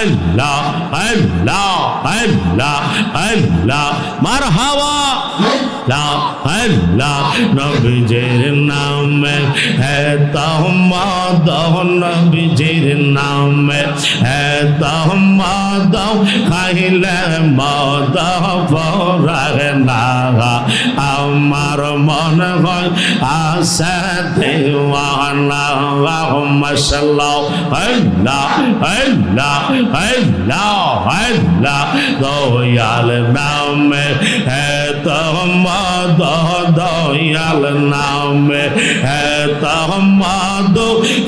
আল্লাহ আল্লাহ আল্লাহ আল্লাহ। মারহাবা। আল্লাহ আল্লাহ, নবীজির নামে। হে তহমদ নবীজির নামে। হে তহমদ খাইলে মদ পরাগে না আমার মন হয় আশা দেওয়ানা। মশাল্লাহ আল্লাহ আল্লাহ আল্লাহ আল্লাহ দয়াল নামে হে তহমদ দয়াল নামে হে তহমদ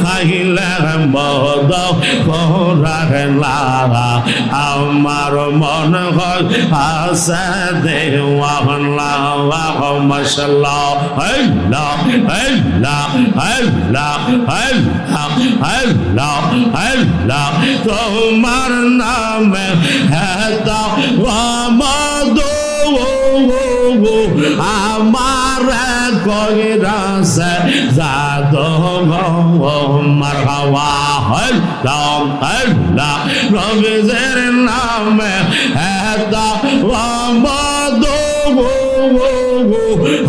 খাইলে মদ পোরার লারা আমার মন হয় আসে দেওয়ালা মশলা হল্লা হল্লা হল্লা হল্লা হল্লা হল্লা তোমার নামে হে তো মদো আমার কগিরাসে জাদো মারহাওয়া হল্লাম হল্লা রবিজের নামে হেদা ওয়ামাদো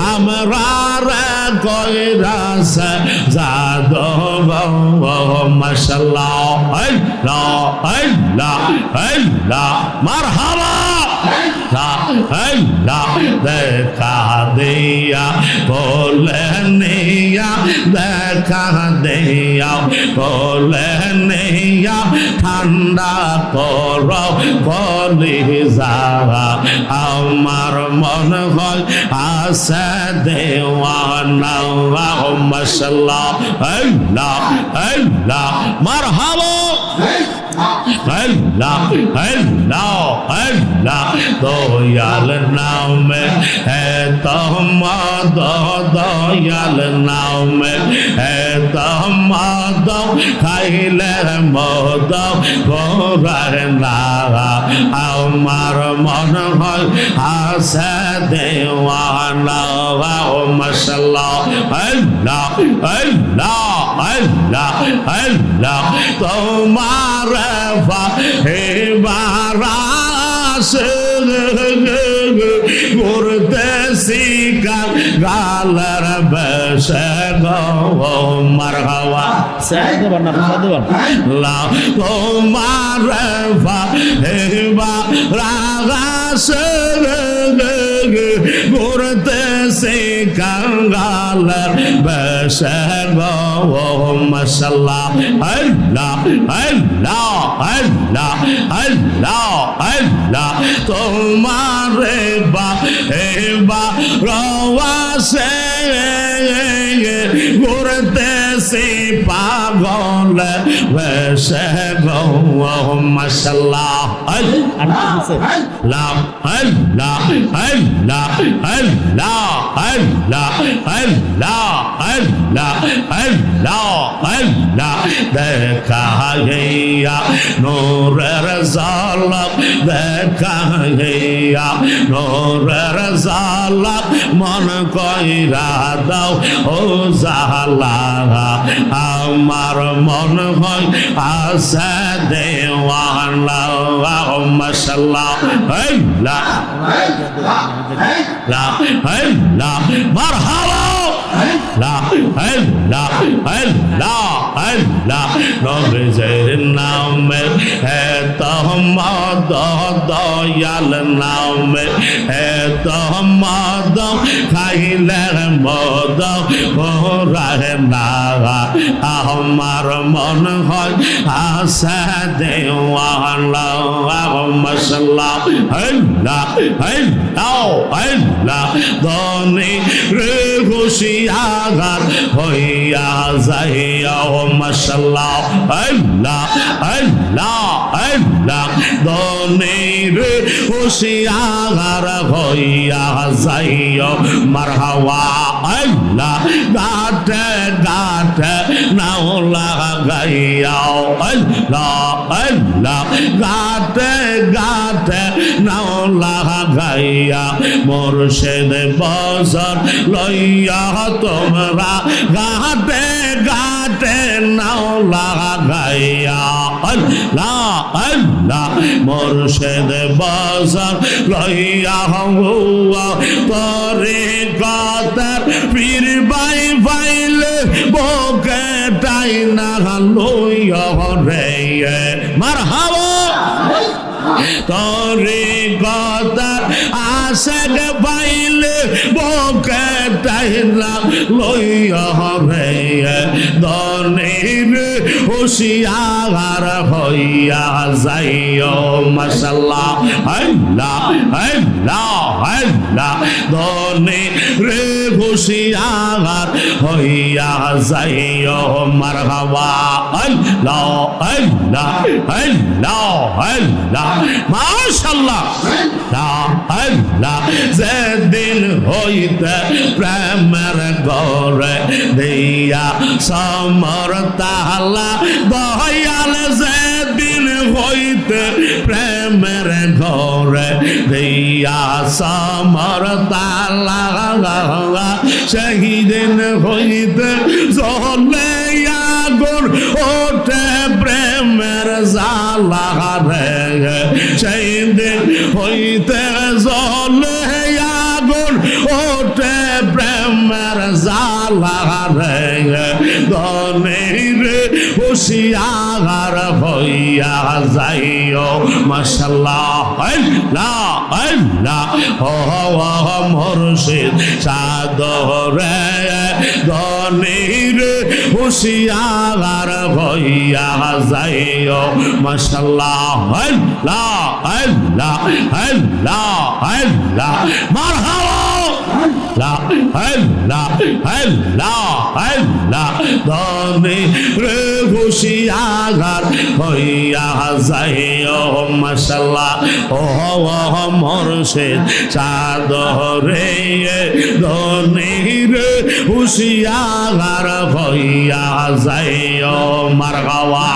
আমরা কগিরাসে জাদো মাশাল্লাহ হল্লা হল্লা হল্লা দেখা দিয়া বলে নিয়া দেখা দিয়া বলে নিয়া ঠান্ডা কর বলি যাওয়া আমার মন হয় আসে দেওয়ানা মশাল্লাহ আল্লাহ আল্লাহ মারহাবা আল্লাহ আল্লাহ আল্লাহ দয়াল নামে হে তহমদ দয়াল নামে হে তহমদ খাইলে মদ গোরার নাগা আমার মন হয় আসে দেওয়ানা মশাল্লাহ আল্লাহ আল্লাহ আল্লাহ আল্লাহ, তোমার হে বারাস করতে শিকার, গালার বসে গো মার হওয়া তোমার হে বারাস করতে கங்கால ஓம் அல்லா அல்லா அல்லா அல்லா அல்லா அல்லா তোমার বা বা রওয়াসে ঘুরতে ঘুরতেছি পাগল বেশে গো মশাল্লাহ আল্লাহ আল্লাহ আল্লাহ আল্লাহ আল্লাহ আল্লাহ আল্লাহ আল্লাহ আল্লাহ দেখা গিয়া নূরের জালক দেখা গিয়া নূরের জালক মন কইরা দাও, ও জালা আমার মন হয় আসা দেওয়ালা মশাল্লাহ হল্লা হল্লা মারহাবা। নবীজের নামে হে তহমদ দয়াল নামে হে তহমদ খাইলে মদ রাহে না আমার মন হয় আসে দেওয়ালা মশলা আল্লাহ আল্লাহ আল্লাহ দনি রে হুশিয়ার হইয়া যাইয়া মশলা আল্লাহ আল্লাহ আল্লাহ। দনি রে হুশিয়ার হইয়া যাইয়া মারহাওয়া আল্লাহ। গাটে গাটে নাও লাগাইয়া আল্লাহ আল্লাহ। গাটে গাটে নাও লাগাইয়া, মোরশেদ বজর লইয়া তোমরা গাটে গাটে নাও লাগাইয়া। আল্লাহ মোরশেদ বজর লইয়া হুয়া তরে কাতার পীর বাই বাইলে বকে টাই না লইয়া রে। তরে গতার আশেক পাইলে বকে টাইলা লইয়া রে দনের হুশিয়ার হইয়া যাইও, মাশাল্লাহ। আল্লাহ আল্লাহ আল্লাহ দনে রে হুশিয়ার হইয়া যাইও, মারহাবা। আল্লাহ আল্লাহ আল্লাহ আল্লাহ মাশাল্লাহ আল্লাহ যেদিন হইতে প্রেমের গরে দিয়া সমর তাহলা দয়াল যেদিন হইতে প্রেমের ঘরে দিয়া সমর তালা, সেদিন হইতে জলে আগুন ওঠে প্রেমের জালা রে। সেই দিন হইতে জলে আগুন ওঠে প্রেমের জালা রে দনের হুশিয়ার হইয়া যাইও। মাশাল্লাহ আল্লাহ আল্লাহ ও মুর্শিদ সাদরে দনের হুশিয়ার হইয়া যাইও। মাশাল্লাহ আল্লাহ আল্লাহ আল্লাহ আল্লাহ মারহাবা! লা আল্লাহ আল্লাহ আল্লাহ দনে রে হুশিয়ার হইয়া যাইও মাশাল্লাহ, ও মুর্শিদ সাদরে দনে রে হুশিয়ার হইয়া যাইও মারগাওয়া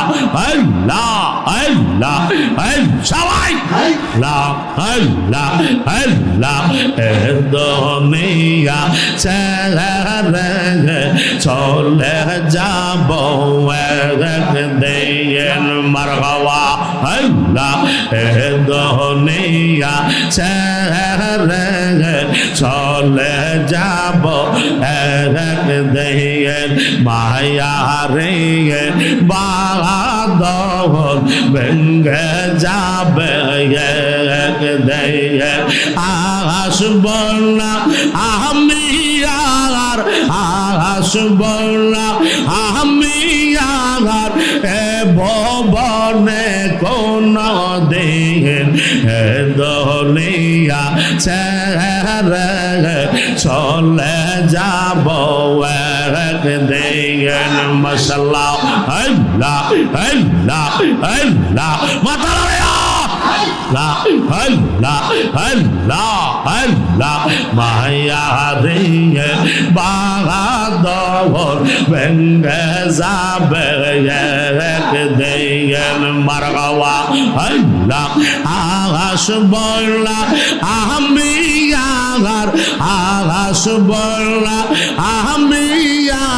আল্লাহ আল্লাহ আল্লাহ সবাই আল্লাহ আল্লাহ দুনিয়া ছেড়ে চলে যাব একদিন মারগাওয়া আল্লাহ দুনিয়া ছেড়ে চলে যাব একদিন মায়া রে বাদল ভেঙ্গে যাবে একদিন আসব না আমি আর আসব না আমি আর এ ভবনে কোন দিন দলিয়া চলে যাব একদিন মশলা আল্লাহ আল্লাহ আল্লাহ মাথা মায়া রে বাহাদর ভেঙ্গে যাবে একদিন মারগাওয়া। আল্লাহ আকাশ বললা আমি আগার আকাশ বললা, আমি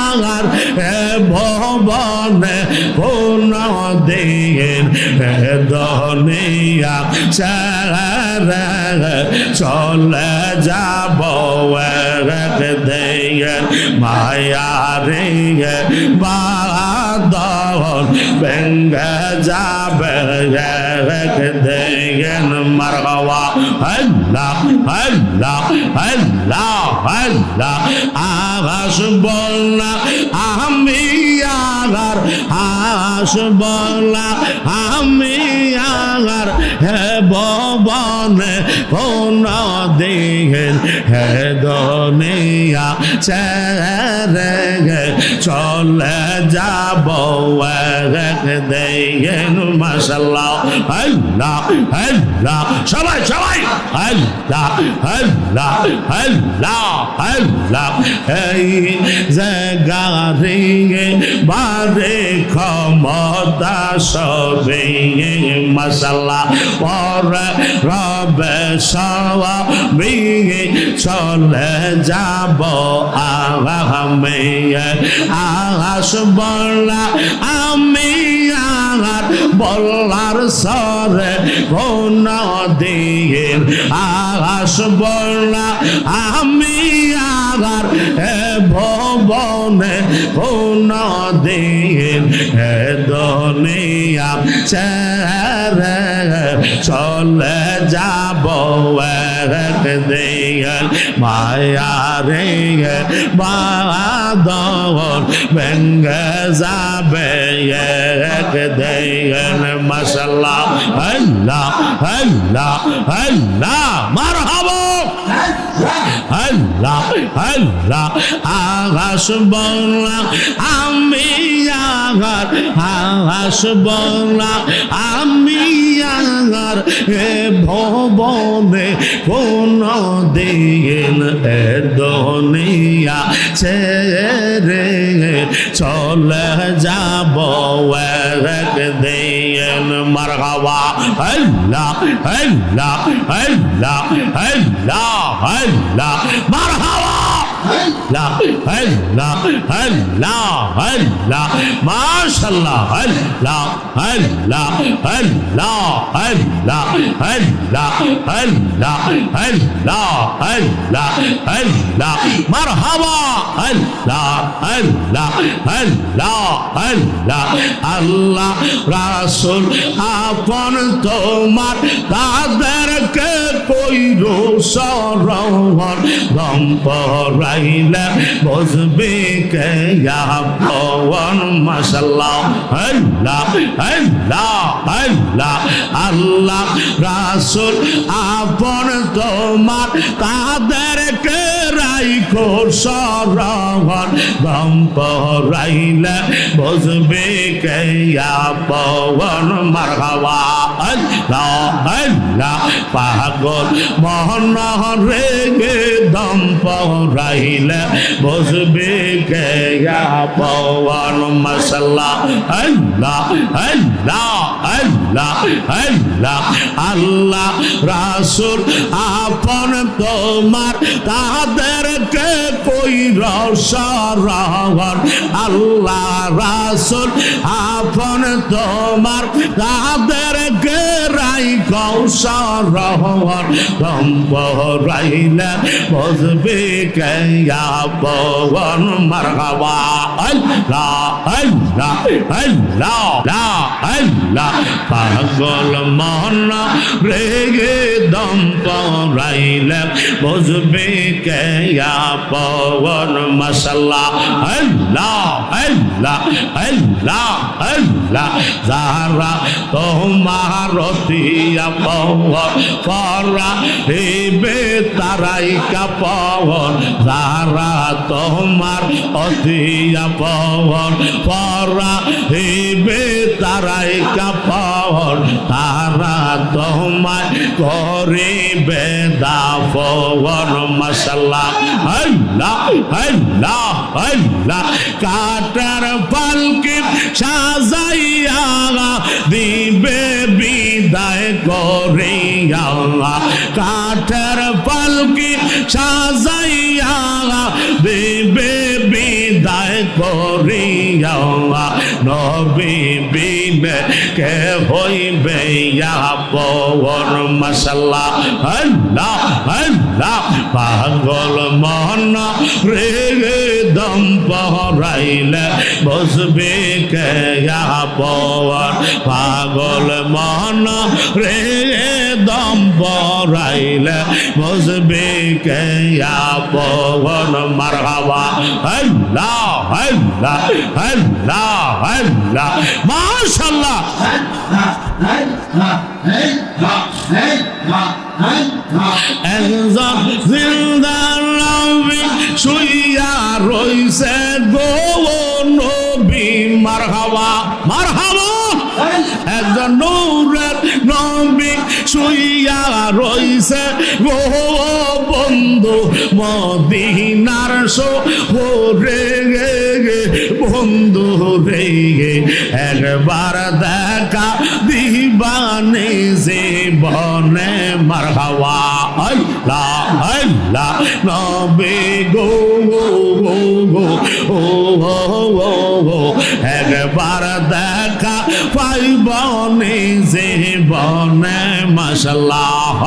আগার এ ভবনে কোন দিন দনিয়া চলে যাব একদিন মায়া রে বাদল ভেঙ্গে যাবে একদিন মারগাওয়া। আল্লাহ আল্লাহ আল্লাহ আল্লাহ আকাশ বলনা, আমি আগার আকাশ বলনা, আমি আগার। হে ভবনে কোন দিন, হে দুনিয়া চলে যাব একদিন মাসাল্লাহ আল্লাহ আল্লাহ সবাই সবাই। আল্লাহ আল্লাহ আল্লাহ আল্লাহ এই জায়গারে বারে ক্ষমতা সবে মশাল্লা পরে রবে বিয়ে চলে যাব আমি আকাশ বলা আমি আর বলার সরে কোন দিয়ে। আকাশ বলা আমি সাগার ভবনে ও নদীর দনিয়া ছেড়ে চলে যাব দেয়াল মায়া রে বাদন ভেঙ্গে যাবে এক দেয়াল মশলা আল্লাহ আল্লাহ আল্লাহ আকাশ বললাম আমি আগার আকাশ বললাম আমি আগার এ ভবনে কোন দিন এ দুনিয়া ছেড়ে চলে যাব একদিন। মারহাবা, আল্লাহ আল্লাহ আল্লাহ আল্লাহ আল্লাহ। মার হাওয়া لا هلا هلا هلا ما شاء الله هلا هلا هلا هلا هلا هلا هلا هلا هلا مرحبا هلا هلا هلا هلا الله রাসূল আপন তোমার তাদেরকে কইরো সরহর দম পরাইলে বসবে কে? পবন মাসাল্লাহ আল্লাহ আল্লাহ আল্লাহ আল্লাহ রাসূল, আপন তোমার তাদেরকে রাইখো সরহর দম পরাইলে বসবে কে? পবন মারহাবা। আল্লাহ আল্লাহ পাগল। মোহন রেগে দম পরাইলে বসবে কে পবন মশাল্লা আল্লাহ আল্লাহ আল্লাহ আল্লাহ আল্লাহ রাসুল আপন তোমার তাদেরকে কই রসরহন আল্লাহ রাসুল আপন তোমার my রাই কৌশরহন কম্প রাইলে বসবে কেয়া পবন মারহাবা আল্লাহ আল্লাহ আল্লাহ লা আল্লাহ পাগল মন রেগে দম পরাইলে বসবে কেয়া পবন মশাল্লাহ আল্লাহ আল্লাহ আল্লাহ আল্লাহ যারা তোমার তিয়া পবন তোমার অতিয়া পবন পরা হেবে তারাই কাপন তারা তোমায় করিবে দাফন। মশাল্লাহ আল্লাহ আল্লাহ আল্লাহ কাটার পালকে সাজাইয়া দিবে বিদায় করিয়া কাঠার পালকি সাজাইয়া দেবে বিদায় করিয়া নবী বিনে কে হইবে পবন মশাল্লাহ আল্লাহ আল্লাহ পাগল মন রে কলম পহরাইলে বসবে কেয়া পর পাগল মন রে দম পরাইলে বসবে কেয়া পবন মারহাবা আল্লাহ আল্লাহ আল্লাহ আল্লাহ মাশাল্লাহ। আল্লাহ আল্লাহ আল্লাহ আল্লাহ একজন জিন্দা নবী শুইয়া রইছে গো নবী মারহাবা মারহাবা। একজন নূরের নবী শুইয়া রইছে। গো বন্ধু, মদিনার সো রে, গে বন্ধু, রে একবার দেখা দিবানে জীবনে মারহাওয়া আল্লাহ আল্লাহ নবে গো গো গো ও ও ও একবার দেখা পাইবনে জীবনে মাশাল্লাহ,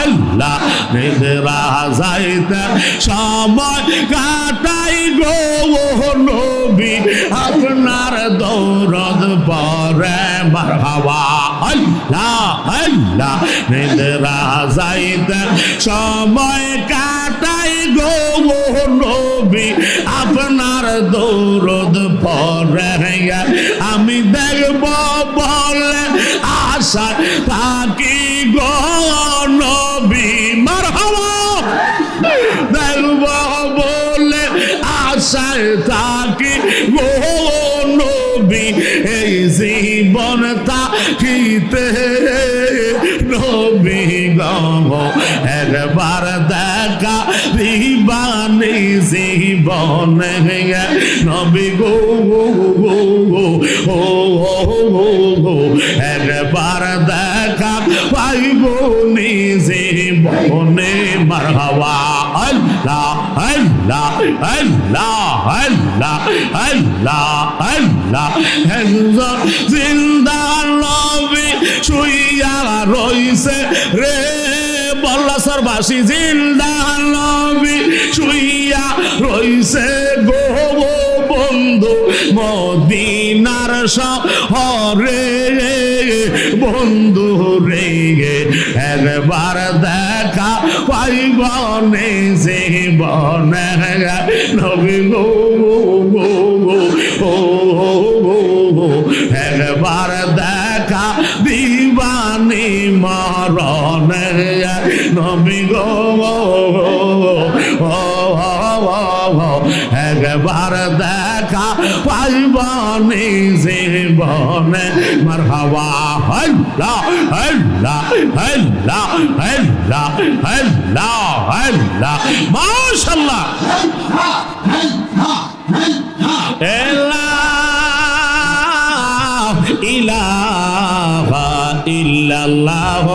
আল্লাহ নিদ্রা যাইতে সময় কাটাই গো নবী। আপনার দৌরদ পরে মারহাবা। আল্লাহ আল্লাহ। নিদ্রা যাইতে সময় কাটাই গো নবী। আপনার দৌরদ পরে আমি দেখব বলে আশা জীবন থাকিতে নবী গম। একবার দেখা দিবানি জীবন। নবী গো গো গো গো ও ও ও একবার দেখা পাইব নিজে বনে মারহাবা। আল্লাহ আল্লাহ আল্লাহ আল্লাহ আল্লাহ আল্লাহ একজন জিন্দা নবী শুইয়া রইছে রে। বল্লাসর বাসী নবী শুইয়া রইছে গো গো। বন্ধু মদিনার শহরে বন্ধু রে একবার দেখা পাইবনে বনে নবী একবার দেখা পাইবনি জীবনে মারহাবা আল্লাহ আল্লাহ আল্লাহ আল্লাহ আল্লাহ আল্লাহ মাশাআল্লাহ ইলাহা ইল্লাল্লাহ।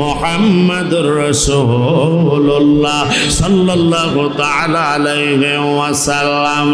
মুহাম্মাদুর রসুল্লাহ সাল্লাহ তালা আলাইহি ওয়াসাল্লাম।